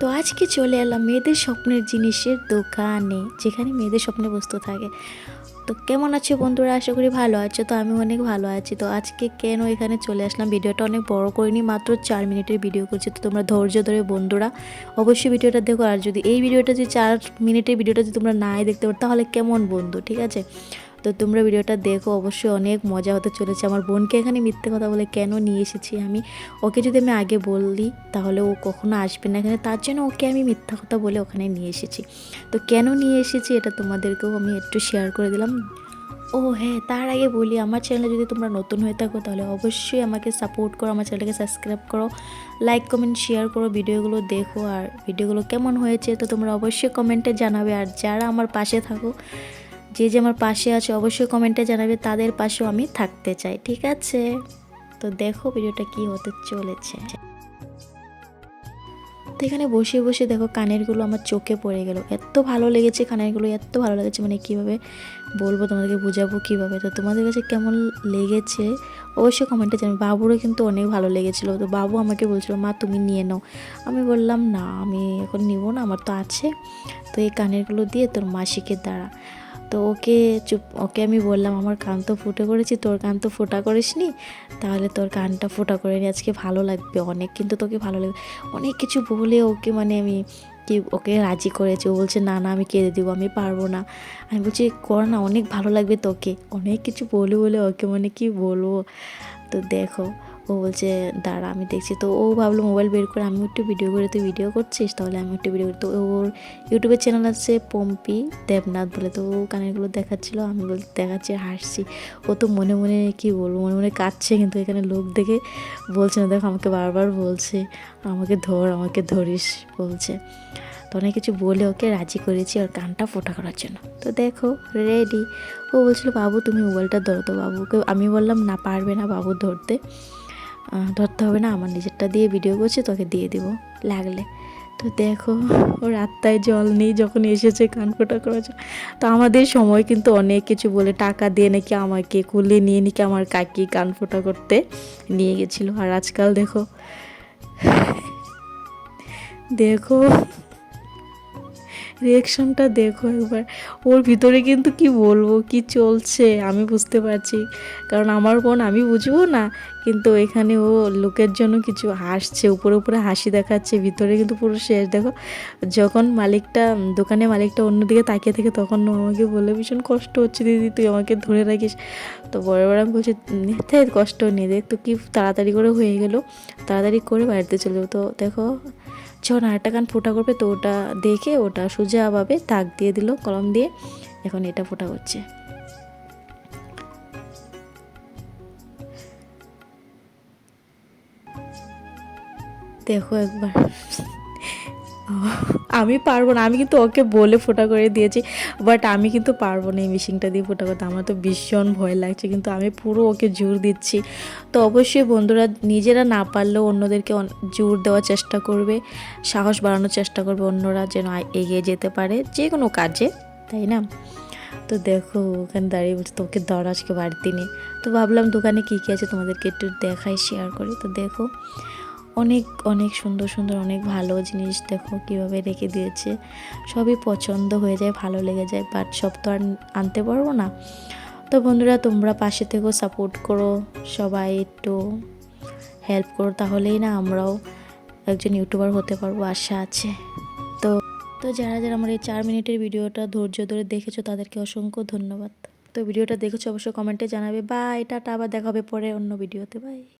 তো আজকে চলে এলাম মেয়েদের স্বপ্নের জিনিসের দোকানে, যেখানে মেয়েদের স্বপ্নে বস্তু থাকে। তো কেমন আছে বন্ধুরা? আশা করি ভালো আছো। তো আমি অনেক ভালো আছি। তো আজকে কেন এখানে চলে আসলাম? ভিডিওটা অনেক বড় করিনি, মাত্র চার মিনিটের ভিডিও করছি। তো তোমরা ধৈর্য ধরে বন্ধুরা, অবশ্যই ভিডিওটা দেখো। আর যদি এই ভিডিওটা যদি চার মিনিটের ভিডিওটা যদি তোমরা নাই দেখতে পারো, তাহলে কেমন বন্ধু? ঠিক আছে? তো তোমরা ভিডিওটা দেখো, অবশ্যই অনেক মজা হতে চলেছে। আমার বোনকে এখানে মিথ্যে কথা বলে কেন নিয়ে এসেছি আমি? ওকে যদি আমি আগে বললি তাহলে ও কখনো আসবে না এখানে। তার জন্য ওকে আমি মিথ্যা কথা বলে ওখানে নিয়ে এসেছি। তো কেন নিয়ে এসেছি এটা তোমাদেরকেও আমি একটু শেয়ার করে দিলাম। ও হ্যাঁ তার আগে বলি, আমার চ্যানেলে যদি তোমরা নতুন হয়ে থাকো, তাহলে অবশ্যই আমাকে সাপোর্ট করো, আমার চ্যানেলটাকে সাবস্ক্রাইব করো লাইক কমেন্ট শেয়ার করো, ভিডিওগুলো দেখো। আর ভিডিওগুলো কেমন হয়েছে, তো তোমরা অবশ্যই কমেন্টে জানাবে। আর যারা আমার পাশে থাকো যে যে আমার পাশে আছে অবশ্যই কমেন্টে জানাবে, তাদের পাশেও আমি থাকতে চাই, ঠিক আছে? তো দেখো ভিডিওটা কি হতে চলেছে। তো এখানে বসে বসে দেখো কানেরগুলো আমার চোখে পড়ে গেল। এত ভালো লেগেছে কানেরগুলো, এত ভালো লেগেছে মানে কীভাবে বলব তোমাদেরকে, বোঝাবো কীভাবে? তো তোমাদের কাছে কেমন লেগেছে অবশ্যই কমেন্টে জানাবে। বাবুরও কিন্তু অনেক ভালো লেগেছিলো। তো বাবু আমাকে বলছিল, মা, তুমি নিয়ে নাও। আমি বললাম, না, আমি এখন নিব না, আমার তো আছে। তো এই কানেরগুলো দিয়ে তোর মাসিকে দ্বারা তো ওকে চুপ, ওকে আমি বললাম, আমার কান তো ফুটে করেছি, তোর কান তো ফোটা করিসনি, তাহলে তোর কানটা ফোটা করে নি, আজকে ভালো লাগবে অনেক, কিন্তু তোকে ভালো লাগবে। অনেক কিছু বলে ওকে মানে আমি কি, ওকে রাজি করেছি, ও বলছে, না না, আমি কেঁদে দিব, আমি পারব না। আমি বলছি, কর না, অনেক ভালো লাগবে তোকে। অনেক কিছু বলে বলে ওকে মানে কি বলব? তো দেখো ও বলছে, দাঁড়া, আমি দেখছি। তো ও ভাবলো, মোবাইল বের করে আমি একটু ভিডিও করে তুই ভিডিও করছিস, তাহলে আমি একটু ভিডিও করি। তো ওর ইউটিউবের চ্যানেল আছে পম্পি দেবনাথ বলে। তো ও কানেরগুলো দেখাচ্ছিলো, আমি বল, দেখাচ্ছি, হাসছি। ও তো মনে মনে কি বলব, মনে মনে কাঁদছে, কিন্তু এখানে লোক দেখে বলছে না, দেখো, আমাকে বারবার বলছে, আমাকে ধর, আমাকে ধরিস, বলছে। তো অনেক কিছু বলে ওকে রাজি করেছি ওর কানটা ফোটা করার জন্য। তো দেখো রেডি ও বলছিল, বাবু, তুমি মোবাইলটা ধরো। তো বাবুকে, আমি বললাম, না, পারবে না বাবু ধরতে। ধরতে হবে না, আমার নিজেরটা দিয়ে ভিডিও করছি, তোকে দিয়ে দেবো, লাগলে। তো দেখো, ওর আত্মায় জল নেই যখন এসেছে, কান ফোটা করেছে। তো আমাদের সময় কিন্তু অনেক কিছু বলে টাকা দিয়ে নাকি আমাকে কুলে নিয়ে, নাকি আমার কাকি কান ফোটা করতে নিয়ে গেছিল। আর আজকাল দেখো দেখো রিয়াকশনটা দেখো একবার। ওর ভিতরে কিন্তু কি বলব, কি চলছে আমি বুঝতে পারছি। কারণ আমার বোন আমি বুঝব না, কিন্তু এখানে ও লোকের জন্য কিছু হাসছে, উপরে উপরে হাসি দেখাচ্ছে, ভিতরে কিন্তু পুরো শেষ। দেখো, যখন মালিকটা, দোকানে মালিকটা অন্যদিকে তাকিয়ে থাকে, তখন ও আমাকে বলে, ভীষণ কষ্ট হচ্ছে দিদি, তুই আমাকে ধরে রাখিস। তো বড় বড় আমি বলছি কষ্ট নেই দেখ তো কি তাড়াতাড়ি করে হয়ে গেল, তাড়াতাড়ি করে বাড়িতে চলে তো দেখো যখন আরেকটা কান ফোটা করবে তো ওটা দেখে ওটা সোজা ভাবে তাক দিয়ে দিল, কলম দিয়ে। এখন এটা ফোটা করছে। দেখো একবার। আমি পারব না, আমি কিন্তু ওকে বলে ফোটা করে দিয়েছি বাট আমি কিন্তু পারব না এই মেশিনটা দিয়ে ফোটা করতে। আমার তো ভীষণ ভয় লাগছে, কিন্তু আমি পুরো ওকে জোর দিচ্ছি। তো অবশ্যই বন্ধুরা, নিজেরা না পারলেও অন্যদেরকে জোর দেওয়ার চেষ্টা করবে, সাহস বাড়ানোর চেষ্টা করবে অন্যরা যেন এগিয়ে যেতে পারে, যে কোনো কাজে, তাই না? তো দেখো, ওখানে দাঁড়িয়ে বলছে, তোকে দর আজকে বাড়িতে নিয়ে তো ভাবলাম দোকানে কী কী আছে তোমাদেরকে একটু দেখাই শেয়ার করি। তো দেখো অনেক অনেক সুন্দর সুন্দর, অনেক ভালো জিনিস দেখো কীভাবে রেখে দিয়েছে। সবই পছন্দ হয়ে যায়, ভালো লেগে যায় বাট সব তো আর আনতে পারব না। তো বন্ধুরা, তোমরা পাশে থেকেও সাপোর্ট করো, সবাই একটু হেল্প করো, তাহলেই না আমরাও একজন ইউটিউবার হতে পারব, আশা আছে। তো তো যারা যারা আমার এই চার মিনিটের ভিডিওটা ধৈর্য ধরে দেখেছ, তাদেরকে অসংখ্য ধন্যবাদ। তো ভিডিওটা দেখেছ, অবশ্যই কমেন্টে জানাবে। বা এটা আবার দেখা হবে পরে অন্য ভিডিওতে। বাই